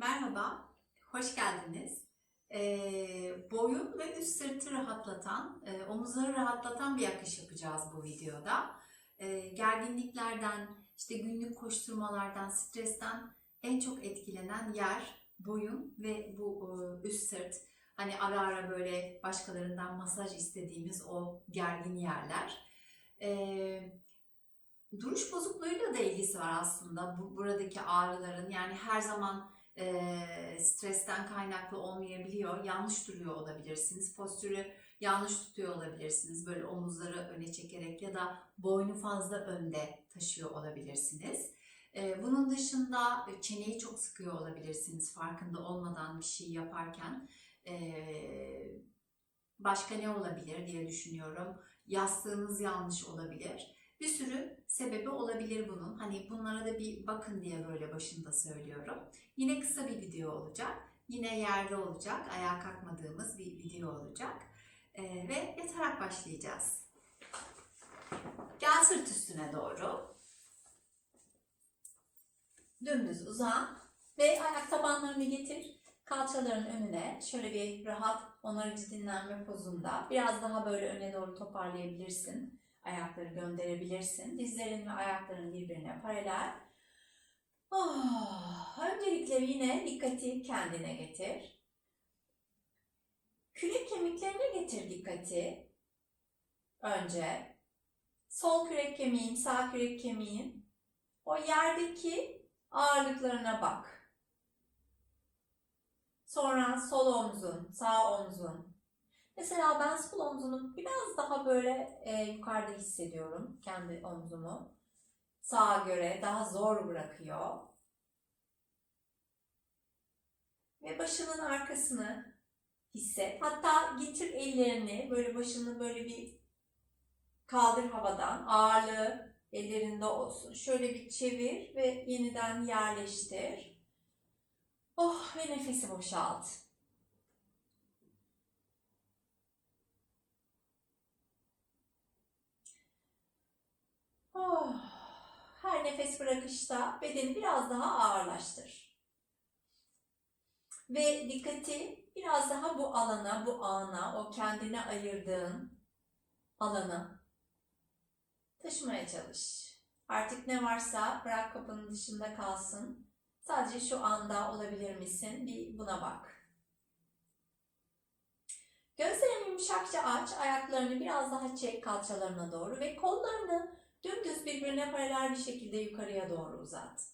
Merhaba, hoş geldiniz. Ee, boyun ve üst sırtı rahatlatan, e, omuzları rahatlatan bir akış yapacağız bu videoda. Ee, gerginliklerden, işte günlük koşturmalardan, stresten en çok etkilenen yer boyun ve bu e, üst sırt. Hani ara ara böyle başkalarından masaj istediğimiz o gergin yerler. Ee, duruş bozukluğuyla da ilgisi var aslında bu buradaki ağrıların. Yani her zaman e, stresten kaynaklı olmayabiliyor. Yanlış duruyor olabilirsiniz. Postürü yanlış tutuyor olabilirsiniz. Böyle omuzları öne çekerek ya da boynu fazla önde taşıyor olabilirsiniz. Bunun dışında çeneyi çok sıkıyor olabilirsiniz farkında olmadan bir şey yaparken. Başka ne olabilir diye düşünüyorum. Yastığınız yanlış olabilir. Bir sürü sebebi olabilir bunun. Hani bunlara da bir bakın diye böyle başında söylüyorum. Yine kısa bir video olacak. Yine yerde olacak. Ayağa kalkmadığımız bir video olacak. Ee, ve yatarak başlayacağız. Gel sırt üstüne doğru. Dümdüz uzan. Ve ayak tabanlarını getir. Kalçaların önüne. Şöyle bir rahat onarıcı dinlenme pozunda. Biraz daha böyle öne doğru toparlayabilirsin. Ayakları gönderebilirsin. Dizlerin ve ayakların birbirine paralel. Oh, öncelikle yine dikkati kendine getir. Kürek kemiklerine getir dikkati. Önce sol kürek kemiğin, sağ kürek kemiğin o yerdeki ağırlıklarına bak. Sonra sol omzun, sağ omzun. Mesela ben sol omzumu biraz daha böyle e, yukarıda hissediyorum kendi omzumu sağa göre daha zor bırakıyor. Ve başının arkasını hisset. Hatta getir ellerini böyle başını böyle bir kaldır havadan. Ağırlığı ellerinde olsun. Şöyle bir çevir ve yeniden yerleştir. Oh ve nefesi boşalt. Oh. Her nefes bırakışta bedeni biraz daha ağırlaştır. Ve dikkati biraz daha bu alana, bu ana, o kendine ayırdığın alana taşımaya çalış. Artık ne varsa bırak kapının dışında kalsın. Sadece şu anda olabilir misin? Bir buna bak. Gözlerini yumuşakça aç, ayaklarını biraz daha çek kalçalarına doğru ve kollarını Dümdüz birbirine paralel bir şekilde yukarıya doğru uzat.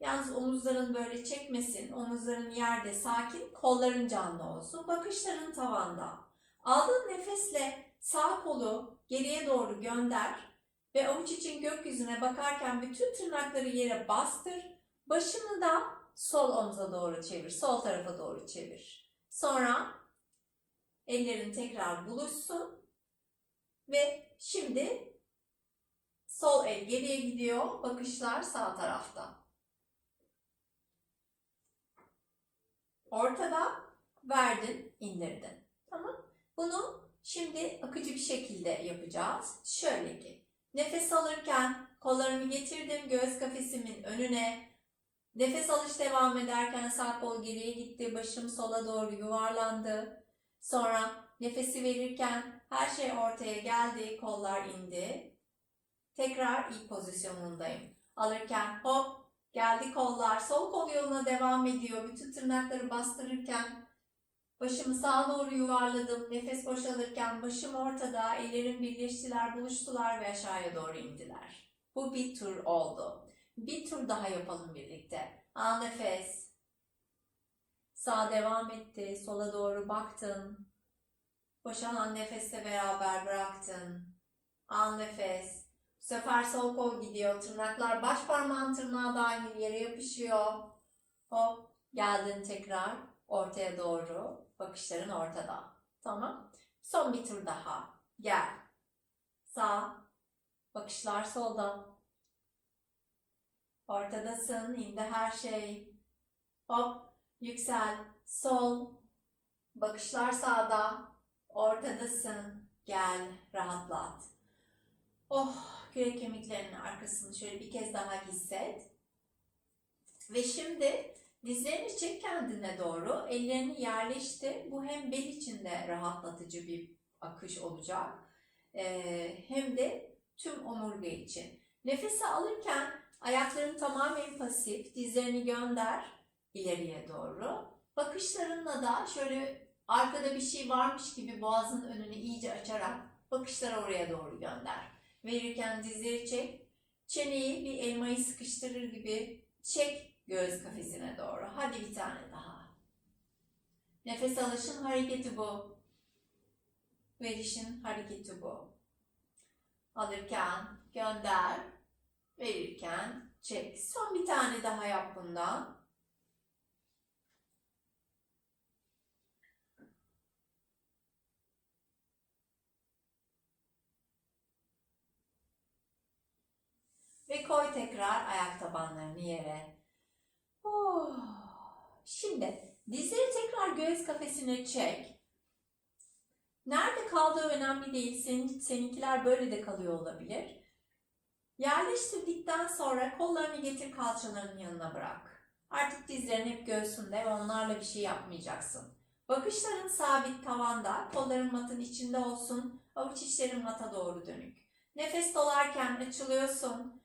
Yalnız omuzların böyle çekmesin, omuzların yerde sakin, kolların canlı olsun, bakışların tavanda. Aldığın nefesle sağ kolu geriye doğru gönder ve avuç için gökyüzüne bakarken bütün tırnakları yere bastır. Başını da sol omza doğru çevir, sol tarafa doğru çevir. Sonra ellerin tekrar buluşsun ve Şimdi sol el geriye gidiyor, bakışlar sağ tarafta. Ortada verdin, indirdin. Tamam. Bunu şimdi akıcı bir şekilde yapacağız. Şöyle ki, nefes alırken kollarımı getirdim göğüs kafesimin önüne. Nefes alış devam ederken sağ kol geriye gitti, başım sola doğru yuvarlandı. Sonra nefesi verirken her şey ortaya geldi, kollar indi. Tekrar ilk pozisyonundayım. Alırken hop geldi kollar, sol kol yoluna devam ediyor. Bütün tırnakları bastırırken başımı sağa doğru yuvarladım. Nefes boşalırken başım ortada, ellerim birleştiler, buluştular ve aşağıya doğru indiler. Bu bir tur oldu. Bir tur daha yapalım birlikte. Al nefes. Sağ devam etti. Sola doğru baktın. Boşalan nefesle beraber bıraktın. Al nefes. Bu sefer sol kol gidiyor. Tırnaklar baş parmağın tırnağı dahil yere yapışıyor. Hop geldin tekrar ortaya doğru. Bakışların ortada. Tamam. Son bir tur daha. Gel. Sağ. Bakışlar solda. Ortadasın. indi her şey. Hop. Yüksel. Sol. Bakışlar sağda. Ortadasın. Gel, rahatlat. Oh, kürek kemiklerinin arkasını şöyle bir kez daha hisset. Ve şimdi dizlerini çek kendine doğru. Ellerini yerleştir. Bu hem bel için de rahatlatıcı bir akış olacak. Ee, hem de tüm omurga için. Nefesi alırken ayakların tamamen pasif. Dizlerini gönder ileriye doğru. Bakışlarınla da şöyle arkada bir şey varmış gibi boğazın önünü iyice açarak bakışları oraya doğru gönder. Verirken dizleri çek. Çeneyi bir elmayı sıkıştırır gibi çek göğüs kafesine doğru. Hadi bir tane daha. Nefes alışın hareketi bu. Verişin hareketi bu. Alırken gönder. Verirken çek. Son bir tane daha yap bundan. Ve koy tekrar ayak tabanlarını yere. Oh. Şimdi dizleri tekrar göğüs kafesine çek. Nerede kaldığı önemli değil. Senin, seninkiler böyle de kalıyor olabilir. Yerleştirdikten sonra kollarını getir kalçalarının yanına bırak. Artık dizlerin hep göğsünde ve onlarla bir şey yapmayacaksın. Bakışların sabit tavanda, kolların matın içinde olsun, avuç içlerin mata doğru dönük. Nefes dolarken açılıyorsun.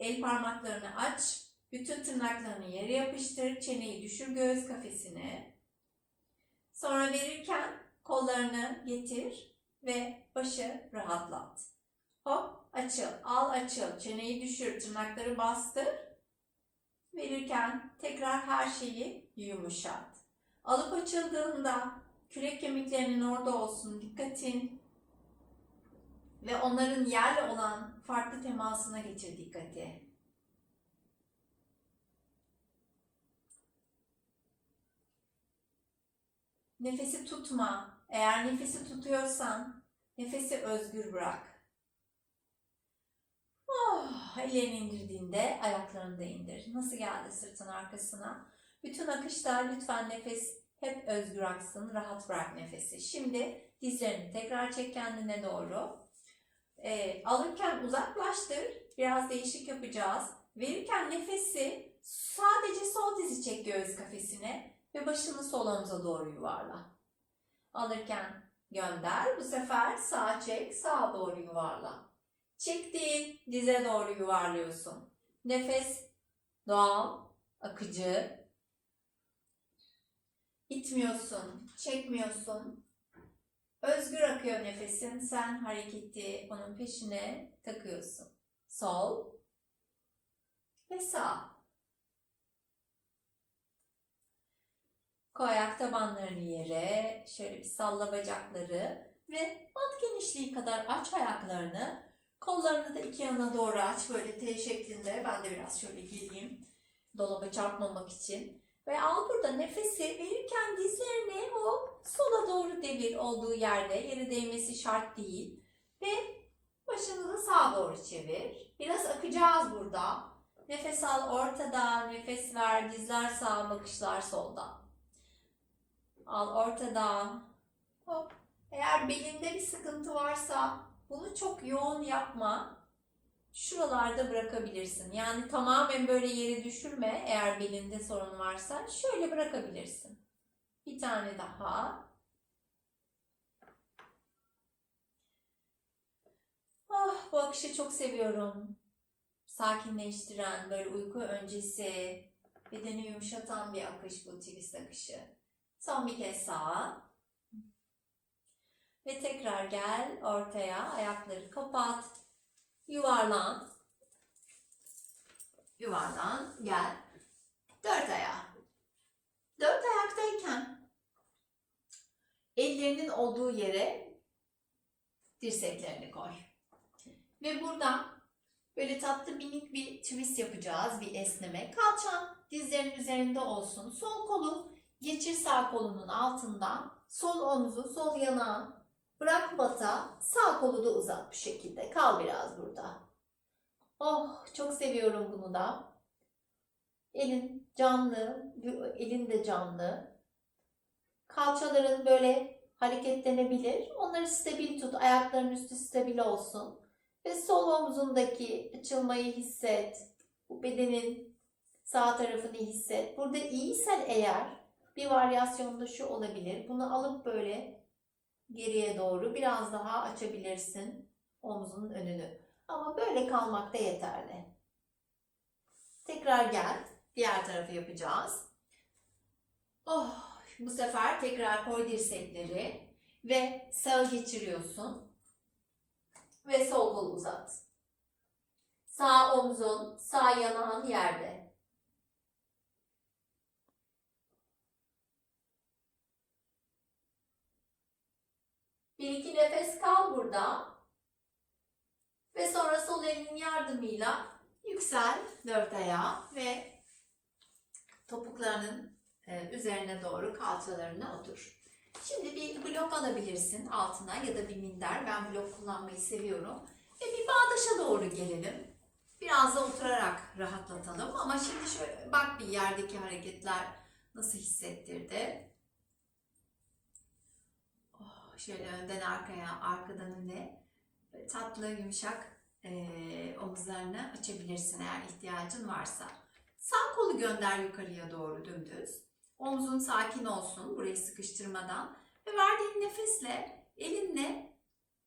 El parmaklarını aç, bütün tırnaklarını yere yapıştır, çeneyi düşür göğüs kafesine. Sonra verirken kollarını getir ve başı rahatlat. Hop açıl, al açıl, çeneyi düşür, tırnakları bastır. Verirken tekrar her şeyi yumuşat. Alıp açıldığında kürek kemiklerinin orada olsun, dikkatin ve onların yerle olan farklı temasına getir dikkati. Nefesi tutma. Eğer nefesi tutuyorsan nefesi özgür bırak. Oh, ellerini indirdiğinde ayaklarını da indir. Nasıl geldi sırtın arkasına? Bütün akışta lütfen nefes hep özgür aksın. Rahat bırak nefesi. Şimdi dizlerini tekrar çek kendine doğru. E, alırken uzaklaştır. Biraz değişik yapacağız. Verirken nefesi sadece sol dizi çek göğüs kafesine ve başını sol omuza doğru yuvarla. Alırken gönder. Bu sefer sağ çek, sağa doğru yuvarla. Çektiğin dize doğru yuvarlıyorsun. Nefes doğal, akıcı. İtmiyorsun, çekmiyorsun. Özgür akıyor nefesin. Sen hareketi onun peşine takıyorsun. Sol ve sağ. Koy ayak tabanlarını yere. Şöyle bir salla bacakları ve bat genişliği kadar aç ayaklarını. Kollarını da iki yana doğru aç. Böyle T şeklinde. Ben de biraz şöyle geleyim. Dolaba çarpmamak için. Ve al burada nefesi verirken dizlerini o sola doğru devir olduğu yerde. Yere değmesi şart değil. Ve başını da sağa doğru çevir. Biraz akacağız burada. Nefes al ortada, nefes ver, dizler sağa, bakışlar solda. Al ortada. Hop. Eğer belinde bir sıkıntı varsa bunu çok yoğun yapma. Şuralarda bırakabilirsin. Yani tamamen böyle yere düşürme eğer belinde sorun varsa. Şöyle bırakabilirsin. Bir tane daha. Ah bu akışı çok seviyorum. Sakinleştiren, böyle uyku öncesi, bedeni yumuşatan bir akış bu twist akışı. Son bir kez sağa. Ve tekrar gel ortaya. Ayakları kapat. Yuvarlan. Yuvarlan. Gel. Dört ayağa. Dört ayaktayken ellerinin olduğu yere dirseklerini koy. Ve buradan böyle tatlı minik bir twist yapacağız. Bir esneme. Kalçan dizlerin üzerinde olsun. Sol kolu geçir sağ kolunun altından. Sol omuzu, sol yanağı Bırak bata, sağ kolu da uzat bu şekilde. Kal biraz burada. Oh, çok seviyorum bunu da. Elin canlı, elin de canlı. Kalçaların böyle hareketlenebilir. Onları stabil tut, ayakların üstü stabil olsun. Ve sol omzundaki açılmayı hisset. Bu bedenin Sağ tarafını hisset. Burada iyiysen eğer bir varyasyonda şu olabilir. Bunu alıp böyle geriye doğru biraz daha açabilirsin omzunun önünü. Ama böyle kalmak da yeterli. Tekrar gel. Diğer tarafı yapacağız. Oh, bu sefer tekrar koy dirsekleri ve sağı geçiriyorsun. Ve sol kolu uzat. Sağ omzun, sağ yanağın yerde. Bir iki nefes kal burada. Ve sonra sol elinin yardımıyla yüksel dört ayağa ve topuklarının e, üzerine doğru kalçalarına otur. Şimdi bir blok alabilirsin altına ya da bir minder. Ben blok kullanmayı seviyorum. Ve bir bağdaşa doğru gelelim. Biraz da oturarak rahatlatalım. Ama şimdi şöyle bak bir yerdeki hareketler nasıl hissettirdi. Şöyle önden arkaya, arkadan öne Böyle tatlı, yumuşak eee omuzlarını açabilirsin eğer ihtiyacın varsa. Sağ kolu gönder yukarıya doğru dümdüz. Omzun sakin olsun burayı sıkıştırmadan. Ve verdiğin nefesle elinle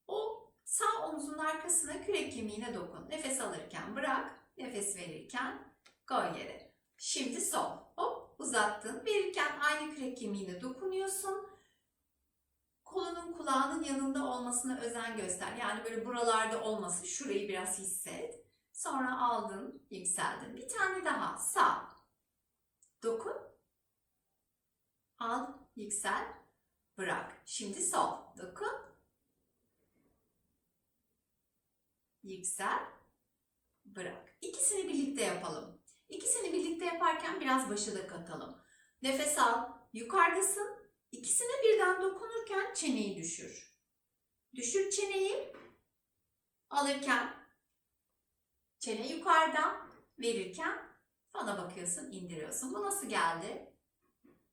o sağ omzun arkasına kürek kemiğine dokun. Nefes alırken bırak, nefes verirken koy yere. Şimdi sol. Hop uzattın. Verirken aynı kürek kemiğine dokunuyorsun. Kolunun kulağının yanında olmasına özen göster. Yani böyle buralarda olmasın. Şurayı biraz hisset. Sonra aldın, yükseldin. Bir tane daha. Sağ. Dokun. Al, yüksel, bırak. Şimdi sol. Dokun. Yüksel, bırak. İkisini birlikte yapalım. İkisini birlikte yaparken biraz başı da katalım. Nefes al. Yukarıdasın. İkisine birden dokunurken çeneyi düşür. Düşür çeneyi. Alırken çene yukarıda. Verirken bana bakıyorsun, indiriyorsun. Bu nasıl geldi?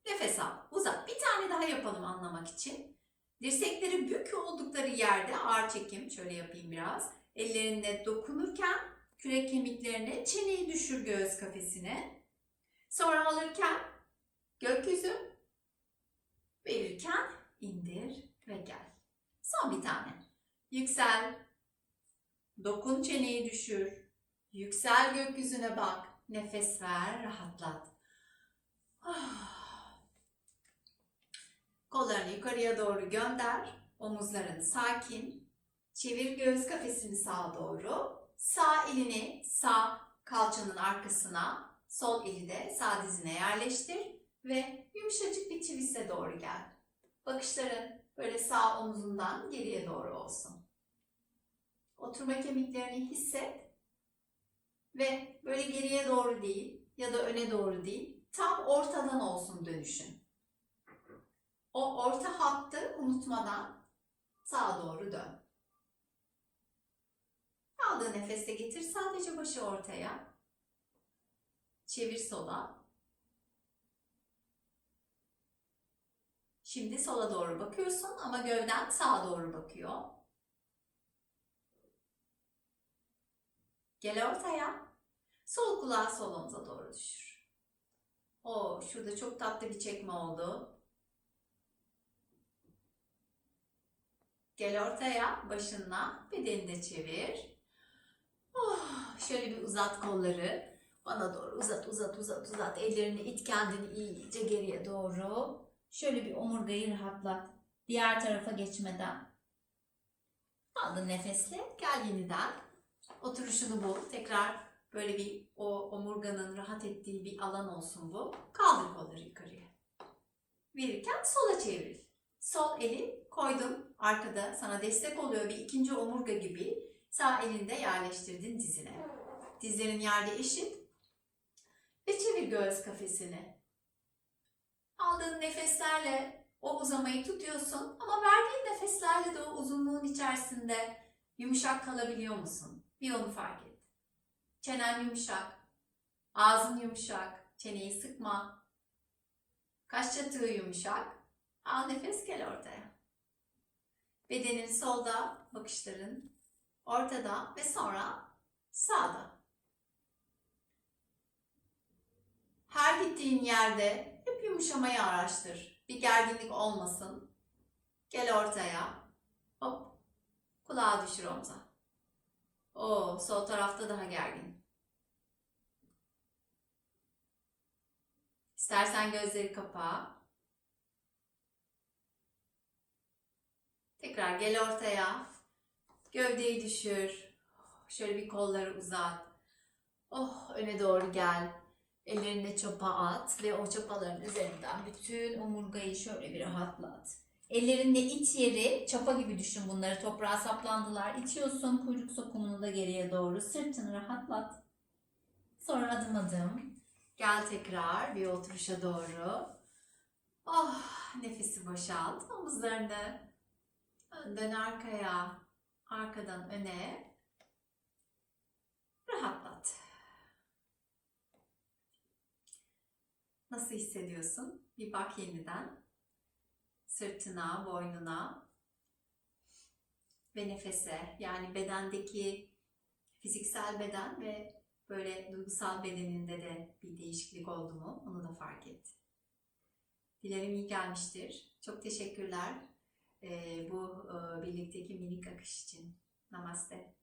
Nefes al, uzat. Bir tane daha yapalım anlamak için. Dirsekleri bük oldukları yerde ağır çekim, şöyle yapayım biraz. Ellerinde dokunurken kürek kemiklerine çeneyi düşür göğüs kafesine. Sonra alırken gökyüzü, verirken indir ve gel. Son bir tane. Yüksel, dokun çeneyi düşür, yüksel gökyüzüne bak, nefes ver, rahatlat. Ah. Kollarını yukarıya doğru gönder. Omuzların sakin. Çevir göğüs kafesini sağa doğru. Sağ elini sağ kalçanın arkasına, sol eli de sağ dizine yerleştir ve yumuşacık bir twist'e doğru gel. Bakışların böyle sağ omzundan geriye doğru olsun. Oturma kemiklerini hisset ve böyle geriye doğru değil ya da öne doğru değil, tam ortadan olsun dönüşün. O orta hattı unutmadan sağa doğru dön. Aldığı nefeste getir sadece başı ortaya. Çevir sola. Şimdi sola doğru bakıyorsun ama gövden sağa doğru bakıyor. Gel ortaya. Sol kulağı sol omuza doğru düşür. Oo, şurada çok tatlı bir çekme oldu. Gel ortaya başınla bedeni de çevir. Oh, şöyle bir uzat kolları. Bana doğru uzat uzat uzat uzat. Ellerini it kendini iyice geriye doğru. Şöyle bir omurgayı rahatlat. Diğer tarafa geçmeden. Aldın nefesle. Gel yeniden. Oturuşunu bul. Tekrar böyle bir o omurganın rahat ettiği bir alan olsun bu. Kaldır kolları yukarıya. Verirken sola çevril. Sol eli koydun arkada sana destek oluyor bir ikinci omurga gibi. Sağ elinde yerleştirdin dizine. Dizlerin yerde eşit. Ve çevir göğüs kafesini. Aldığın nefeslerle o uzamayı tutuyorsun ama verdiğin nefeslerle de o uzunluğun içerisinde yumuşak kalabiliyor musun? Bir onu fark et. Çenen yumuşak, ağzın yumuşak, çeneyi sıkma. Kaş çatığı yumuşak. Al nefes gel ortaya. Bedenin solda, bakışların ortada ve sonra sağda. hissettiğin yerde hep yumuşamayı araştır. Bir gerginlik olmasın. Gel ortaya. Hop. Kulağı düşür omza. Oo, sol tarafta daha gergin. İstersen gözleri kapa. Tekrar gel ortaya. Gövdeyi düşür. Şöyle bir kolları uzat. Oh, öne doğru gel. Ellerine çapa at ve o çapaların üzerinden bütün omurgayı şöyle bir rahatlat. Ellerinde iç yeri çapa gibi düşün bunları toprağa saplandılar. İtiyorsun kuyruk sokumunu da geriye doğru sırtını rahatlat. Sonra adım adım gel tekrar bir oturuşa doğru. Oh nefesi boşalt omuzlarını önden arkaya arkadan öne rahatlat. Nasıl hissediyorsun? Bir bak yeniden. Sırtına, boynuna ve nefese. Yani bedendeki fiziksel beden ve böyle duygusal bedeninde de bir değişiklik oldu mu? Onu da fark et. Dilerim iyi gelmiştir. Çok teşekkürler bu birlikteki minik akış için. Namaste.